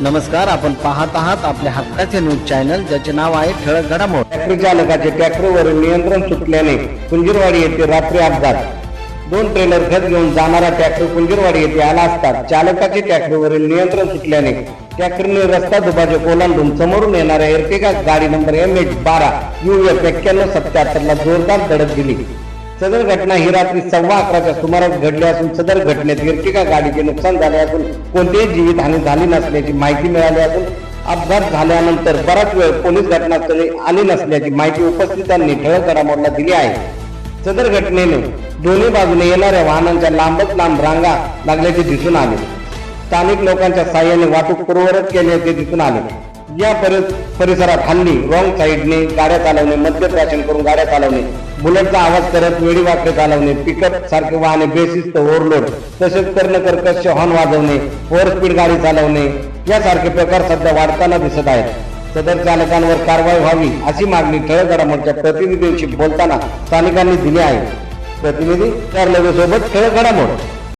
नमस्कार आपण पाहत आहात आपल्या हक्काचे न्यूज चॅनल ज्याचे नाव आहे ठळक घडामोड. ट्रॅक्टर चालकाचे ट्रॅक्टरवरून नियंत्रण सुटल्याने कुंजीरवाडी येथे रात्री अपघात. दोन ट्रेलर खत घेऊन जाणारा ट्रॅक्टर कुंजीरवाडी येथे आला असता चालकाचे ट्रॅक्टरवरील नियंत्रण सुटल्याने ट्रॅक्टरने रस्ता दुभाजक ओलांडून समोरून येणाऱ्या एर्टिगा गाडी नंबर एम एच बारा यू एफ एक्क्याण्णव सत्याहत्तर ला जोरदार धडक दिली. सदर घटना ही रात्री सव्वा अकराच्या सुमारास घडली असून सदर घटनेत एर्टिगा गाडीचे नुकसान झाले असून कोणतीही जीवितहानी झाली नसल्याची माहिती मिळाली असून अपघात झाल्यानंतर बराच वेळ पोलीस घटनास्थळी आली नसल्याची माहिती उपस्थितांनी ठळक घडामोडला दिली आहे. सदर घटनेने दोन्ही बाजूने येणाऱ्या वाहनांच्या लांबच लांब रांगा लागल्याचे दिसून आले. स्थानिक लोकांच्या साह्याने वाहतूक पूर्ववत केल्याचे दिसून आले. या परिसरात हल्ली रॉंग साईडने गाड्या चालवणे मद्य प्राशन करून गाड्या चालवणे बुलेटचा आवाज करत वेळी वाकडे चालवणे पिकअप सारखे वाहने बेसिस ओव्हरलोड तसेच कर्णकर्कश हॉर्न वाजवणे ओव्हर स्पीड गाडी चालवणे यासारखे प्रकार सध्या वाढताना दिसत आहेत. सदर चालकांवर कारवाई व्हावी अशी मागणी ठळक घडामोडच्या प्रतिनिधींशी बोलताना स्थानिकांनी दिली आहे. प्रतिनिधी सोबत ठळक घडामोड.